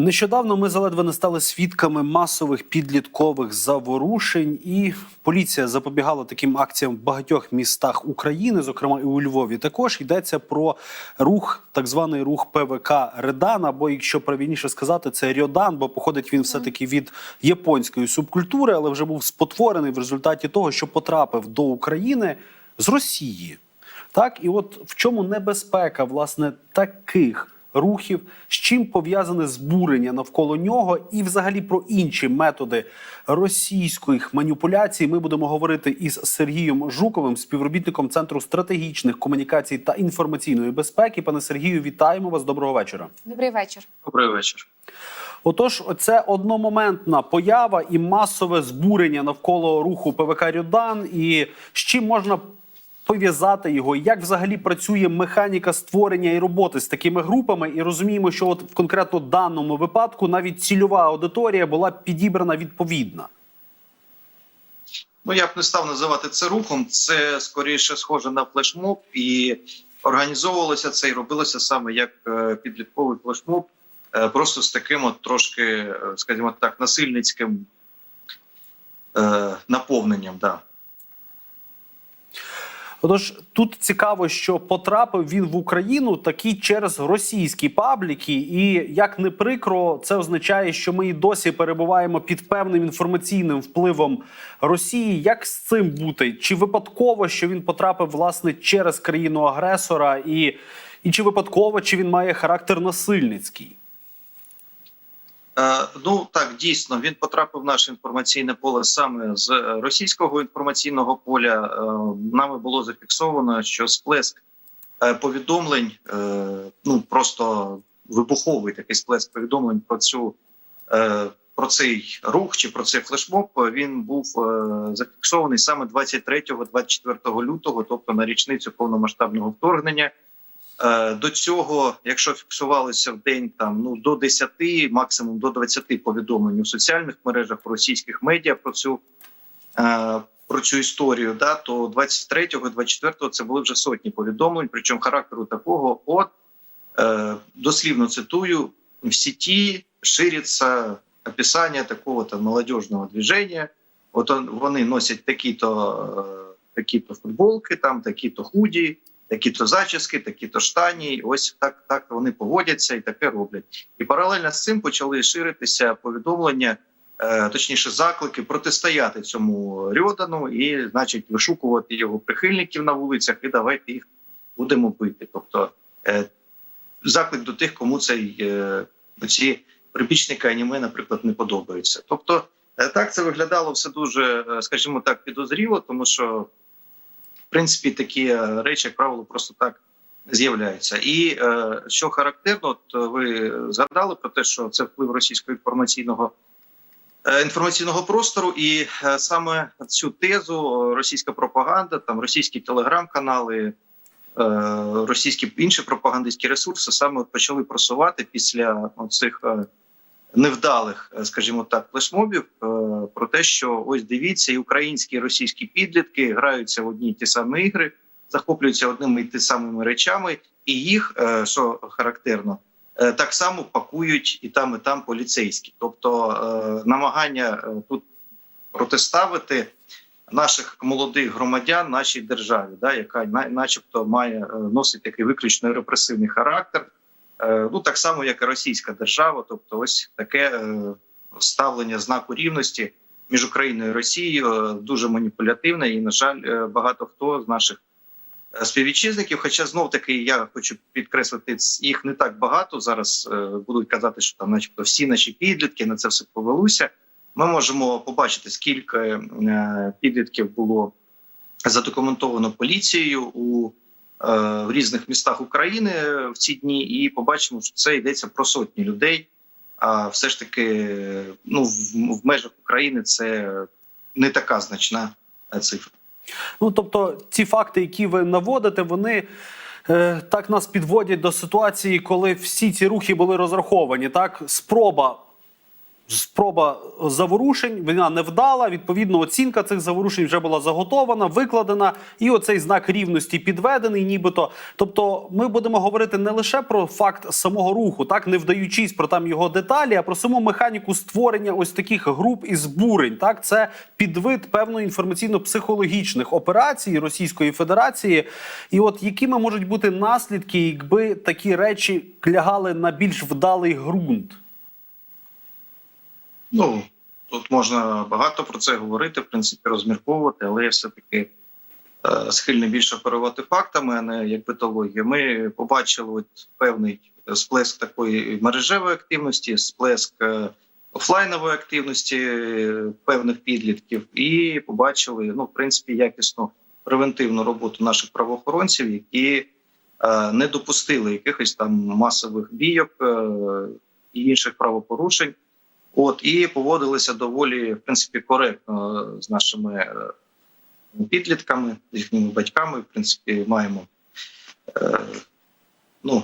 Нещодавно ми заледве не стали свідками масових підліткових заворушень, і поліція запобігала таким акціям в багатьох містах України, зокрема і у Львові. Також йдеться про рух, так званий рух ПВК Редан, або якщо правильніше сказати, це Рьодан, бо походить він все таки від японської субкультури, але вже був спотворений в результаті того, що потрапив до України з Росії. Так, і от в чому небезпека власне таких рухів, з чим пов'язане збурення навколо нього, і взагалі про інші методи російських маніпуляцій. Ми будемо говорити із Сергієм Жуковим, співробітником Центру стратегічних комунікацій та інформаційної безпеки. Пане Сергію, вітаємо вас. Доброго вечора. Добрий вечір. Добрий вечір. Отож, це одномоментна поява і масове збурення навколо руху ПВК Рюдан. І з чим можна пов'язати його? Як взагалі працює механіка створення і роботи з такими групами? І розуміємо, що от в конкретно даному випадку навіть цільова аудиторія була підібрана відповідна. Ну я б не став називати це рухом. Це скоріше схоже на флешмоб, і організовувалося це і робилося саме як е, підлітковий флешмоб, е, просто з таким от трошки, е, скажімо так, насильницьким наповненням. Да. Отож, тут цікаво, що потрапив він в Україну такі через російські пабліки, і як не прикро, це означає, що ми і досі перебуваємо під певним інформаційним впливом Росії. Як з цим бути? Чи випадково, що він потрапив власне через країну агресора, і, і чи випадково, чи він має характер насильницький? Е, Ну так дійсно він потрапив в наше інформаційне поле саме з е, російського інформаційного поля. Е, Нами було зафіксовано, що сплеск повідомлень, ну просто вибуховий такий сплеск повідомлень про цю про цей рух чи про цей флешмоб. Він був зафіксований саме 23-24 лютого, тобто на річницю повномасштабного вторгнення. Е, До цього, якщо фіксувалося в день там ну до 10, максимум до 20 повідомлень у соціальних мережах російських медіа про цю е, про цю історію, да то 23-го, 24-го це були вже сотні повідомлень. Причому характеру такого, от е, дослівно цитую: в сіті шириться описання такого то молодіжного движення. От вони носять такі-то такі-то футболки, там такі-то худі такі-то зачіски, такі-то штані. Ось так так вони поводяться і таке роблять. І паралельно з цим почали ширитися повідомлення, е, точніше, заклики протистояти цьому Рьодану і, значить, вишукувати його прихильників на вулицях і давайте їх будемо бити. Тобто е, заклик до тих, кому цей е, ці прибічники аніме, наприклад, не подобаються. Тобто, так це виглядало все дуже, скажімо так, підозріло, тому що принципі такі е, речі, як правило, просто так з'являються. І е, що характерно, от е, ви згадали про те, що це вплив російського інформаційного. Інформаційного простору, і саме цю тезу російська пропаганда, там російські телеграм-канали, російські інші пропагандистські ресурси саме почали просувати після цих невдалих, е, скажімо так, флешмобів е, про те, що ось дивіться, і українські і російські підлітки граються в одні й ті самі ігри, захоплюються одними й ті самими речами, і їх, е, що характерно, так само пакують і там, і там поліцейські. Тобто намагання тут протиставити наших молодих громадян нашій державі, да, яка начебто має носить такий виключно репресивний характер. Е, Ну так само, як і російська держава, тобто, ось таке е, ставлення знаку рівності між Україною і Росією е, дуже маніпулятивне, і на жаль, багато хто з наших співвітчизників. Хоча знов таки я хочу підкреслити, їх не так багато зараз. Будуть казати, що там, начебто, всі наші підлітки на це все повелося. Ми можемо побачити, скільки підлітків було задокументовано поліцією у в різних містах України в ці дні, і побачимо, що це йдеться про сотні людей. А все ж таки, ну в, в межах України це не така значна е, цифра. Ну тобто, ці факти, які ви наводите, вони. е, Так нас підводять до ситуації, коли всі ці рухи були розраховані. Так, спроба спроба заворушень, вона не вдала. Відповідно, оцінка цих заворушень вже була заготована, викладена, і оцей знак рівності підведений, нібито. Тобто, ми будемо говорити не лише про факт самого руху, так не вдаючись про там його деталі, а про саму механіку створення ось таких груп і збурень. Так, це підвид певної інформаційно-психологічних операцій Російської Федерації. І от якими можуть бути наслідки, якби такі речі лягали на більш вдалий ґрунт? Ну тут можна багато про це говорити, в принципі, розмірковувати, але я все таки е, схильний більше оперувати фактами, а не як битологія. Ми побачили от певний сплеск такої мережевої активності, сплеск е, офлайнової активності е, певних підлітків, і побачили ну, в принципі, якісну превентивну роботу наших правоохоронців, які не допустили якихось там масових бійок і інших правопорушень. От і поводилися доволі в принципі коректно з нашими е, підлітками, з їхніми батьками. В принципі, маємо е, ну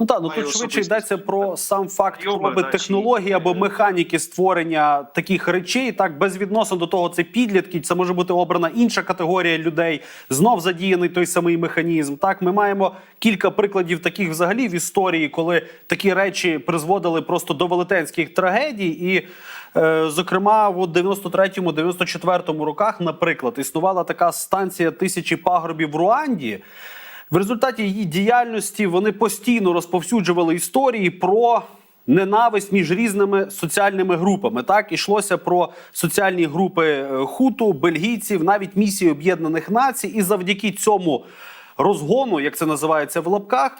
Ну так, ну тут швидше йдеться про сам факт Прийоми, технології або механіки створення таких речей. Так безвідносно до того, це підлітки, це може бути обрана інша категорія людей. Знов задіяний той самий механізм. Так, ми маємо кілька прикладів таких взагалі в історії, коли такі речі призводили просто до велетенських трагедій. І, е, зокрема, в 93-94 роках, наприклад, існувала така станція тисячі пагорбів в Руанді. В результаті її діяльності вони постійно розповсюджували історії про ненависть між різними соціальними групами. Так ішлося про соціальні групи е, хуту, бельгійців, навіть місії Об'єднаних Націй. І завдяки цьому розгону, як це називається в лапках,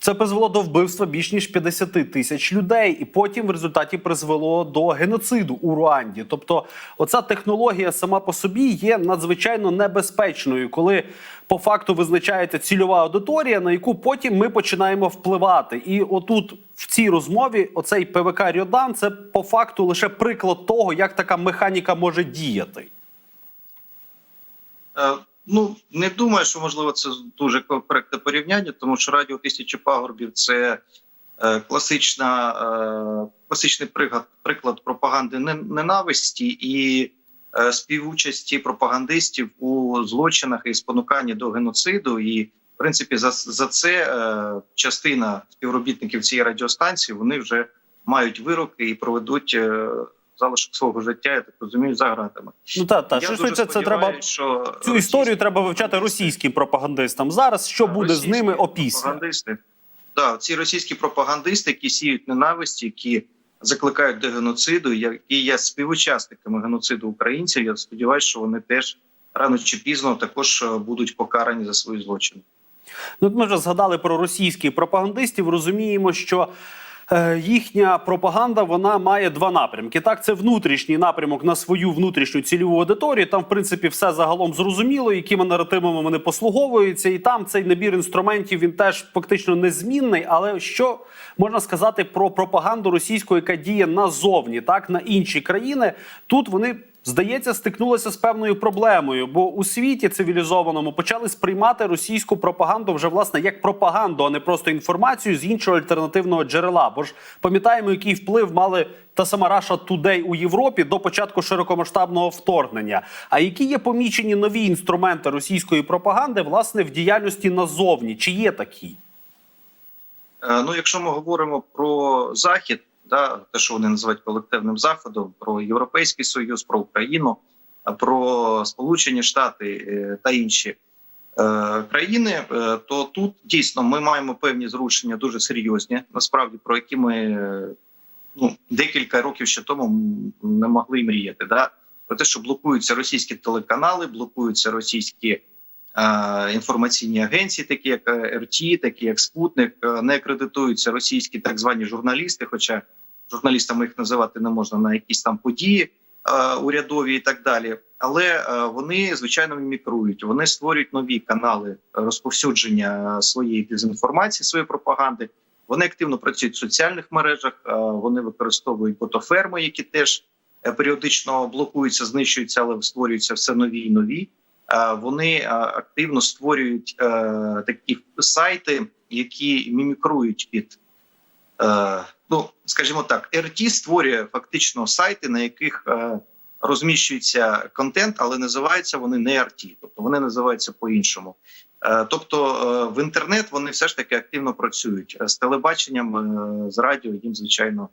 Це призвело до вбивства більш ніж 50 тисяч людей, і потім в результаті призвело до геноциду у Руанді. Тобто, оця технологія сама по собі є надзвичайно небезпечною, коли по факту визначається цільова аудиторія, на яку потім ми починаємо впливати. І отут в цій розмові оцей ПВК Рьодан це по факту лише приклад того, як така механіка може діяти. Ну не думаю, що можливо це дуже коректне порівняння, тому що радіо тисячі пагорбів це е, класична, е, класичний приклад, приклад пропаганди не- ненависті і е, співучасті пропагандистів у злочинах і спонуканні до геноциду. І в принципі, за, за це е, частина співробітників цієї радіостанції вони вже мають вироки і проведуть е, залишок свого життя. Я так розумію, за гратами. Ну та та що швидше, це треба що Цю російські історію треба вивчати російським пропагандистам. Зараз що буде з ними опісля? пропагандисти. Да, ці російські пропагандисти, які сіють ненависть, які закликають до геноциду, які є співучасниками геноциду українців. Я сподіваюся, що вони теж рано чи пізно також е, будуть покарані за свої злочини. Ну, ми вже згадали про російських пропагандистів. Розуміємо, що їхня пропаганда вона має два напрямки. Так, це внутрішній напрямок на свою внутрішню цільову аудиторію. Там, в принципі, все загалом зрозуміло, якими наративами вони послуговуються, і там цей набір інструментів він теж фактично незмінний. Але що можна сказати про пропаганду російську, яка діє назовні, так на інші країни? Тут вони здається, стикнулися з певною проблемою, бо у світі цивілізованому почали сприймати російську пропаганду вже власне як пропаганду, а не просто інформацію з іншого альтернативного джерела. Бо ж пам'ятаємо, який вплив мали та сама Russia Today у Європі до початку широкомасштабного вторгнення. А які є помічені нові інструменти російської пропаганди власне в діяльності назовні? Чи є такі? Е, Ну, якщо ми говоримо про захід, да, те, що вони називають колективним заходом, про європейський союз, про Україну, про Сполучені Штати е, та інші е, країни, е, то тут дійсно ми маємо певні зрушення дуже серйозні, насправді про які ми ну декілька років ще тому не могли мріяти. Да? Про те, що блокуються російські телеканали, блокуються російські інформаційні агенції, такі як е, РТ, такі як Спутник, е, не акредитуються російські так звані журналісти. Хоча журналістами їх називати не можна на якісь там події е, урядові і так далі. Але е, вони звичайно мімікрують. Вони створюють нові канали розповсюдження своєї дезінформації, своєї пропаганди. Вони активно працюють в соціальних мережах. е, Вони використовують ботоферми, які теж е, періодично блокуються, знищуються, але створюються все нові і нові. Е, Вони е, активно створюють е, такі сайти, які мімікрують під ну скажімо так, РТ створює фактично сайти, на яких розміщується контент, але називаються вони не RT, тобто вони називаються по-іншому. Тобто в інтернет вони все ж таки активно працюють з телебаченням, з радіо їм звичайно.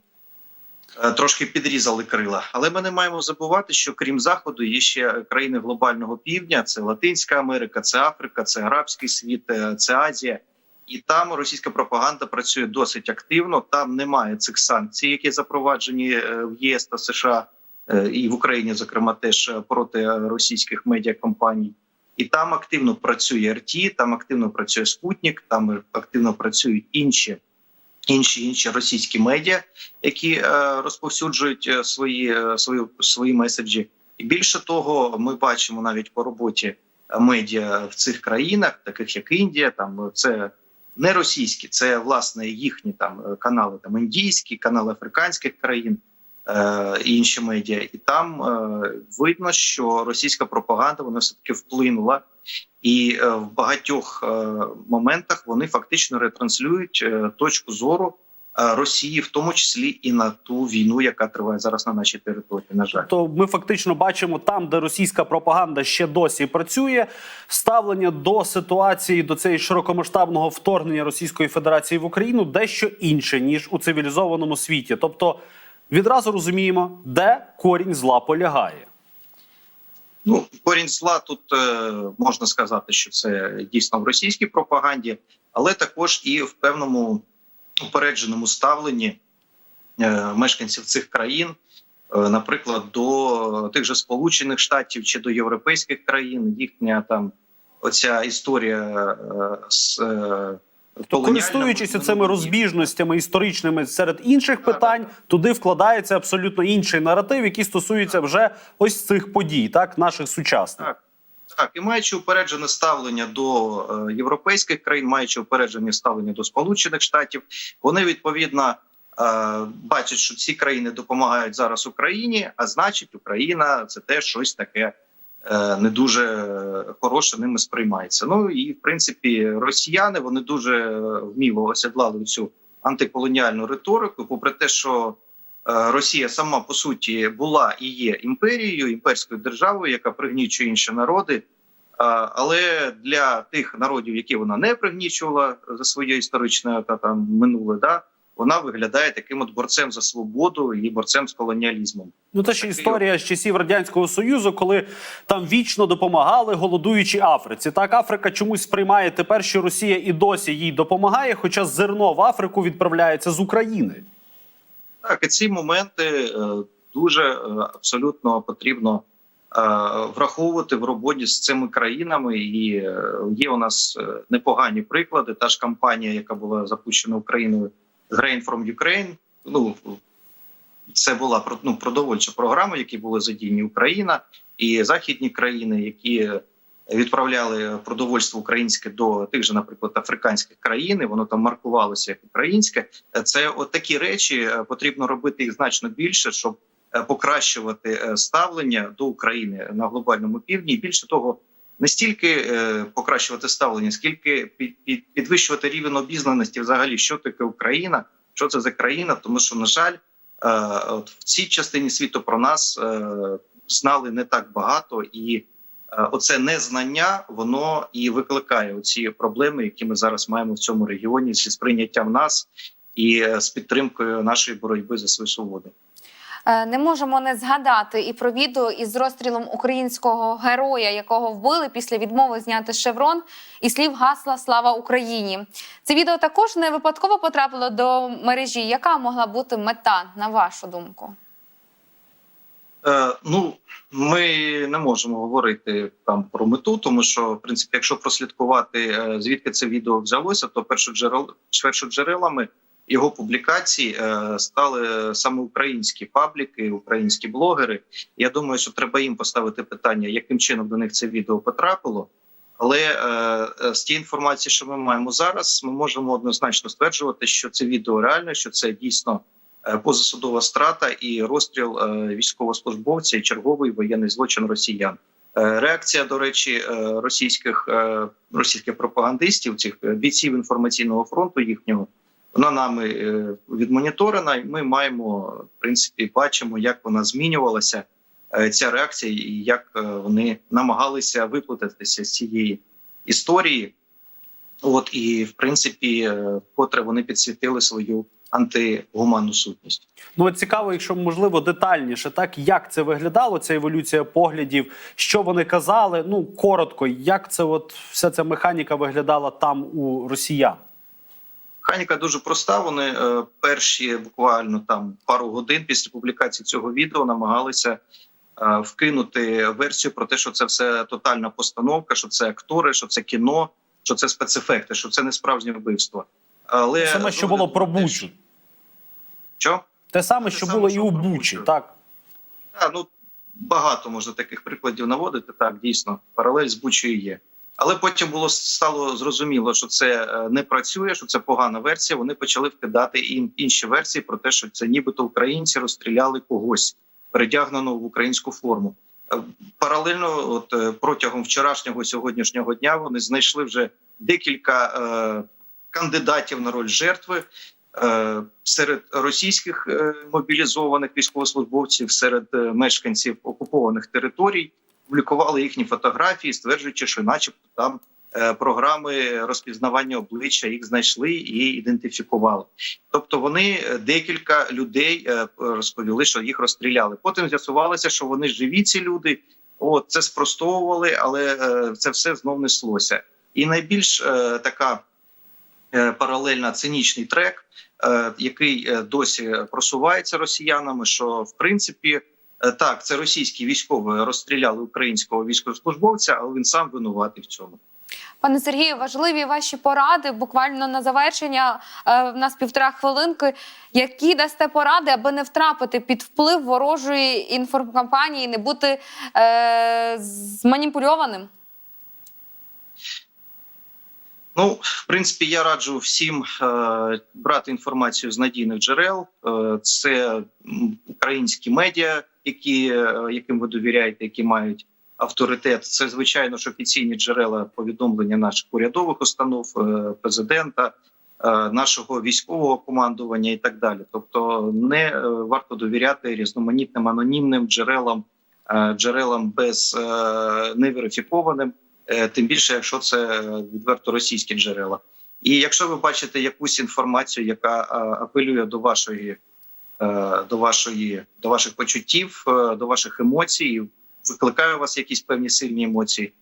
Е, Трошки підрізали крила, але ми не маємо забувати, що крім заходу є ще країни глобального півдня: це Латинська Америка, це Африка, це Арабський світ, е, це Азія. І там російська пропаганда працює досить активно. Там немає цих санкцій, які запроваджені е, в ЄС та США і в Україні, зокрема, теж проти російських медіакомпаній. І там активно працює РТ, там активно працює Спутник, там активно працюють інші інші інші російські медіа, які е, розповсюджують е, свої, е, свої свої меседжі. І більше того, ми бачимо навіть по роботі медіа в цих країнах, таких як Індія, там це не російські, це власне їхні там канали, там індійські, канали африканських країн. Е, і Інші медіа, і там е, видно, що російська пропаганда вона все таки вплинула, і е, в багатьох моментах вони фактично ретранслюють точку зору Росії, в тому числі і на ту війну, яка триває зараз на нашій території. На жаль. То ми фактично бачимо там, де російська пропаганда ще досі працює. Ставлення до ситуації до цієї широкомасштабного вторгнення Російської Федерації в Україну дещо інше ніж у цивілізованому світі. Тобто відразу розуміємо, де корінь зла полягає. Ну, корінь зла тут е, можна сказати, що це дійсно в російській пропаганді, але також і в певному упередженому ставленні е, мешканців цих країн, е, наприклад, до тих же Сполучених Штатів чи до європейських країн. Їхня там оця історія з То користуючись цими розбіжностями історичними серед інших питань, туди вкладається абсолютно інший наратив, який стосується вже ось цих подій, так наших сучасних. Так. Так, і маючи упереджене ставлення до е, європейських країн, маючи упереджене ставлення до Сполучених Штатів, вони відповідно е, бачать, що ці країни допомагають зараз Україні, а значить, Україна це теж щось таке не дуже е, хороше ними сприймається. Ну і в принципі, росіяни вони дуже вміло осідлали цю антиколоніальну риторику, попри те, що Е, Росія сама по суті була і є імперією, імперською державою, яка пригнічує інші народи. Е, Але для тих народів, які вона не пригнічувала за своє історичне та там минуле, да вона виглядає таким от борцем за свободу і борцем з колоніалізмом. Ну це ще історія з часів радянського союзу, коли там вічно допомагали голодуючій Африці. Так Африка чомусь сприймає тепер, що Росія і досі їй допомагає, хоча зерно в Африку відправляється з України. Так, і ці моменти е, дуже е, абсолютно потрібно е, враховувати в роботі з цими країнами. І є у нас непогані приклади. Та ж кампанія, яка була запущена Україною Grain from Ukraine. Ну це була ну, продовольча програма, в якій були задіяні Україна і західні країни, які відправляли продовольство українське до тих же, наприклад, африканських країн. Воно там маркувалося як українське. Це от такі речі е, потрібно робити їх значно більше, щоб е, покращувати е, ставлення до України на глобальному півдні. І більше того, не стільки е, покращувати ставлення, скільки під, під, підвищувати рівень обізнаності, взагалі, що таке Україна, що це за країна, тому що на жаль, е, от в цій частині світу про нас е, знали не так багато і. Оце незнання, воно і викликає ці проблеми, які ми зараз маємо в цьому регіоні зі сприйняттям нас і з підтримкою нашої боротьби за свою свободу. Е, Не можемо не згадати і про відео із розстрілом українського героя, якого вбили після відмови зняти шеврон і слів гасла Слава Україні. Це відео також не випадково потрапило до мережі. Яка могла бути мета, на вашу думку? Е, ну ми не можемо говорити там про мету, тому що в принципі, якщо прослідкувати е, звідки це відео взялося, то першоджерел, першоджерелами його публікацій е, стали саме українські пабліки, українські блогери. Я думаю, що треба їм поставити питання, яким чином до них це відео потрапило. Але е, е, з тієї інформації, що ми маємо зараз, ми можемо однозначно стверджувати, що це відео реальне, що це дійсно позасудова страта і розстріл військовослужбовця і черговий воєнний злочин росіян. Реакція, до речі, російських російських пропагандистів, цих бійців інформаційного фронту їхнього Вона нами е, відмоніторена, і ми маємо в принципі бачимо, як вона змінювалася. е, Ця реакція, і як е, вони намагалися виплутатися з цієї історії. От і в принципі, вкотре вони підсвітили свою антигуманну сутність. Ну цікаво, якщо можливо детальніше, так як це виглядало, ця еволюція поглядів, що вони казали. Ну коротко, як це от вся ця механіка виглядала там у росіян. Механіка дуже проста. Вони е, перші буквально там пару годин після публікації цього відео намагалися е, вкинути версію про те, що це все тотальна постановка, що це актори, що це кіно, що це спецефекти, що це не справжнє вбивство. Але Саме що було про Бучу. Що? Те саме, що було і у Бучі, так. Ну багато можна таких прикладів наводити. Так, дійсно, паралель з Бучею є. Але потім було стало зрозуміло, що це е, не працює, що це погана версія. Вони почали вкидати і інші версії про те, що це нібито українці розстріляли когось, передягненого в українську форму. Е, Паралельно, от е, протягом вчорашнього сьогоднішнього дня, вони знайшли вже декілька е, кандидатів на роль жертви. Е, серед російських мобілізованих військовослужбовців, серед мешканців окупованих територій, публікували їхні фотографії, стверджуючи, що, начебто, там е, програми розпізнавання обличчя їх знайшли і ідентифікували. Тобто, вони е, декілька людей е, розповіли, що їх розстріляли. Потім з'ясувалося, що вони живі ці люди. От це спростовували, але це все знов неслося. І найбільш така паралельна цинічний трек, який досі просувається росіянами. Що в принципі так, це російські військові розстріляли українського військовослужбовця, але він сам винуватий в цьому. Пане Сергію, важливі ваші поради. Буквально на завершення е, в нас півтора хвилинки. Які дасте поради, аби не втрапити під вплив ворожої інформкампанії, не бути е, зманіпульованим? Ну, в принципі, я раджу всім е, брати інформацію з надійних джерел. Е, це українські медіа, які, е, яким ви довіряєте, які мають авторитет. Це звичайно ж офіційні джерела повідомлення наших урядових установ, е, президента, е, нашого військового командування і так далі. Тобто, не е, варто довіряти різноманітним анонімним джерелам, е, джерелам без е, неверифікованим. Е, тим більше, якщо це відверто російські джерела. І якщо ви бачите якусь інформацію, яка е, апелює до вашої, е, до вашої, до ваших почуттів, до ваших емоцій, викликає у вас якісь певні сильні емоції,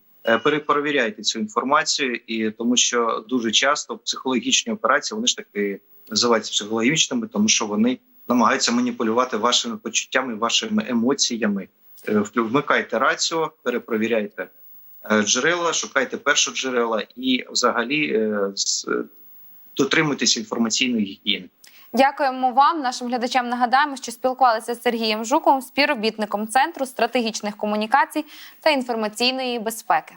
перепровіряйте цю інформацію, і тому що дуже часто психологічні операції вони ж таки називаються психологічними, тому що вони намагаються маніпулювати вашими почуттями, вашими емоціями. Вмикайте раціо, перепровіряйте джерела, шукайте першоджерела і взагалі е, е, дотримуйтесь інформаційної гігієни. Дякуємо вам, нашим глядачам. Нагадаємо, що спілкувалися з Сергієм Жуковим, співробітником Центру стратегічних комунікацій та інформаційної безпеки.